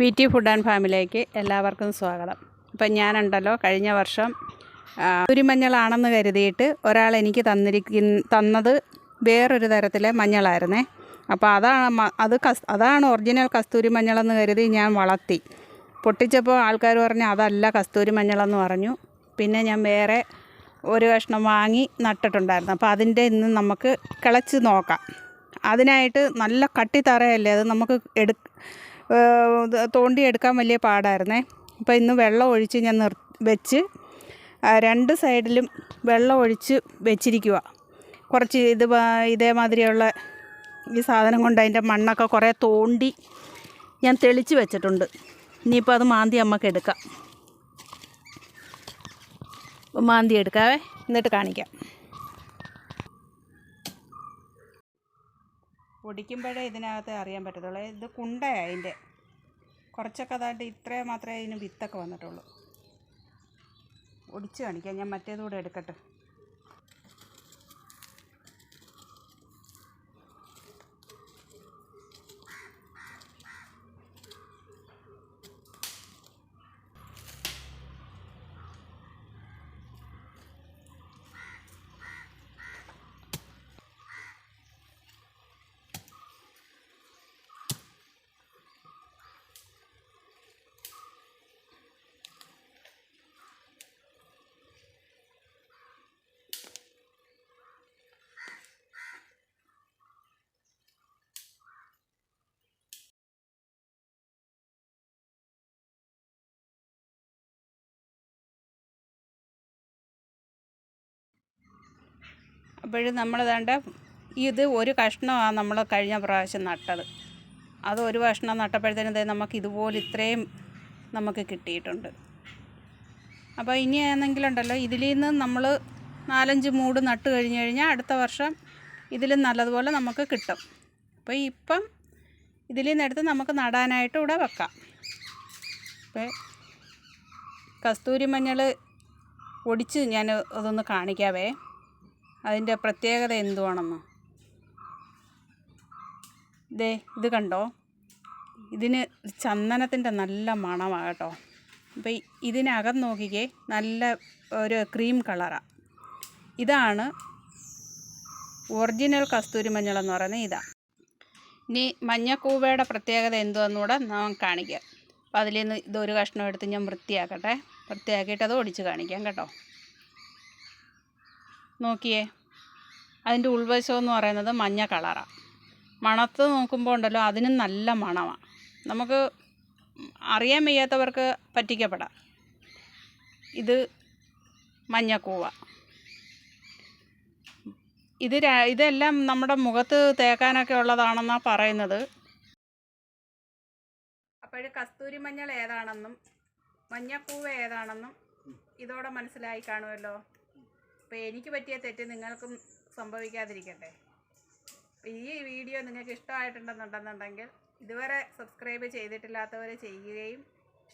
V T food and ഫാമിലേക്ക് എല്ലാവർക്കും സ്വാഗതം. അപ്പം ഞാനുണ്ടല്ലോ കഴിഞ്ഞ വർഷം കുരുമഞ്ഞളാണെന്ന് കരുതിയിട്ട് ഒരാൾ എനിക്ക് തന്നിരിക്കുന്ന തന്നത് വേറൊരു തരത്തിലെ മഞ്ഞളായിരുന്നേ. അപ്പോൾ അതാണ് അത് കസ് അതാണ് ഒറിജിനൽ കസ്തൂരി മഞ്ഞളെന്ന് കരുതി ഞാൻ വളർത്തി. പൊട്ടിച്ചപ്പോൾ ആൾക്കാർ പറഞ്ഞു അതല്ല കസ്തൂരി മഞ്ഞളെന്ന് പറഞ്ഞു. പിന്നെ ഞാൻ വേറെ ഒരു കഷ്ണം വാങ്ങി നട്ടിട്ടുണ്ടായിരുന്നു. അപ്പോൾ അതിന്റെ ഇന്ന് നമുക്ക് കിളച്ച് നോക്കാം. അതിനായിട്ട് നല്ല കട്ടിത്തറയല്ലേ? അത് നമുക്ക് എടു തോണ്ടിയെടുക്കാൻ വലിയ പാടായിരുന്നേ. അപ്പോൾ ഇന്ന് വെള്ളം ഒഴിച്ച് ഞാൻ നിർ വെച്ച് രണ്ട് സൈഡിലും വെള്ളം ഒഴിച്ച് വെച്ചിരിക്കുക കുറച്ച് ഇത് ഇതേമാതിരിയുള്ള ഈ സാധനം കൊണ്ട് അതിന്റെ മണ്ണൊക്കെ കുറേ തോണ്ടി ഞാൻ തെളിച്ച് വെച്ചിട്ടുണ്ട്. ഇനിയിപ്പോൾ അത് മാന്തി അമ്മയ്ക്ക് എടുക്കാം. മാന്തി എടുക്കാവേ? എന്നിട്ട് കാണിക്കാം. ഒടിക്കുമ്പോഴേ ഇതിനകത്ത് അറിയാൻ പറ്റത്തുള്ളൂ. ഇത് കുണ്ടയാണ് അതിന്റെ. കുറച്ചൊക്കെ അതായിട്ട് ഇത്രയും മാത്രമേ ഇതിന് വിത്തൊക്കെ വന്നിട്ടുള്ളൂ. ഒടിച്ച് കാണിക്കാം. ഞാൻ മറ്റേതുകൂടെ എടുക്കട്ടെ. അപ്പോഴും നമ്മൾ വേണ്ട ഇത് ഒരു കഷ്ണമാണ് നമ്മൾ കഴിഞ്ഞ പ്രാവശ്യം നട്ടത്. അത് ഒരു കഷ്ണം നട്ടപ്പോഴത്തേനും നമുക്ക് ഇതുപോലെ ഇത്രയും നമുക്ക് കിട്ടിയിട്ടുണ്ട്. അപ്പോൾ ഇനി ആണെങ്കിലുണ്ടല്ലോ ഇതിൽ നിന്ന് നമ്മൾ നാലഞ്ച് മൂട് നട്ട് കഴിഞ്ഞ് കഴിഞ്ഞാൽ അടുത്ത വർഷം ഇതിലും നല്ലതുപോലെ നമുക്ക് കിട്ടും. അപ്പോൾ ഇപ്പം ഇതിൽ നിന്നെടുത്ത് നമുക്ക് നടാനായിട്ട് ഇവിടെ വെക്കാം. അപ്പോൾ കസ്തൂരി മഞ്ഞൾ ഒടിച്ച് ഞാൻ അതൊന്ന് കാണിക്കാവേ. അതിന്റെ പ്രത്യേകത എന്തുവാണെന്ന്? ദേ ഇത് കണ്ടോ? ഇതിന് ചന്ദനത്തിന്റെ നല്ല മണമാണ് കേട്ടോ. അപ്പോൾ ഇതിനകം നോക്കിക്കേ നല്ല ഒരു ക്രീം കളറാണ് ഇതാണ് ഒറിജിനൽ കസ്തൂരി മഞ്ഞൾ എന്ന് പറയുന്നത് ഇതാണ് ഇനി മഞ്ഞക്കൂവയുടെ പ്രത്യേകത എന്തുവെന്നുകൂടെ നാം കാണിക്കാം. അപ്പോൾ അതിൽ നിന്ന് ഇതൊരു കഷ്ണം എടുത്ത് ഞാൻ വൃത്തിയാക്കട്ടെ. വൃത്തിയാക്കിയിട്ട് അത് ഒടിച്ച് കാണിക്കാം കേട്ടോ. നോക്കിയേ. അതിന്റെ ഉൾവശം എന്ന് പറയുന്നത് മഞ്ഞ കളറാണ് മണത്ത് നോക്കുമ്പോൾ ഉണ്ടല്ലോ അതിനും നല്ല മണമാണ് നമുക്ക് അറിയാൻ വയ്യാത്തവർക്ക് പറ്റിക്കപ്പെടാം. ഇത് മഞ്ഞക്കൂവ ഇത് ഇതെല്ലാം നമ്മുടെ മുഖത്ത് തേക്കാനൊക്കെ ഉള്ളതാണെന്നാണ് പറയുന്നത്. അപ്പോൾ കസ്തൂരി മഞ്ഞൾ ഏതാണെന്നും മഞ്ഞക്കൂവ ഏതാണെന്നും ഇതോടെ മനസ്സിലായി കാണുമല്ലോ. അപ്പോൾ എനിക്ക് പറ്റിയ തെറ്റ് നിങ്ങൾക്കും സംഭവിക്കാതിരിക്കട്ടെ. ഈ വീഡിയോ നിങ്ങൾക്ക് ഇഷ്ടമായിട്ടുണ്ടെന്നുണ്ടെന്നുണ്ടെങ്കിൽ ഇതുവരെ സബ്സ്ക്രൈബ് ചെയ്തിട്ടില്ലാത്തവർ ചെയ്യുകയും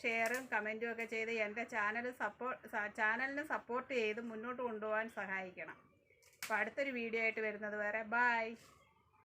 ഷെയറും കമന്റും ഒക്കെ ചെയ്ത് എന്റെ ചാനൽ സപ്പോർട്ട് ചാനലിന് സപ്പോർട്ട് ചെയ്ത് മുന്നോട്ട് കൊണ്ടുപോകാൻ സഹായിക്കണം. അപ്പോൾ അടുത്തൊരു വീഡിയോ ആയിട്ട് വരുന്നത് വരെ ബായ്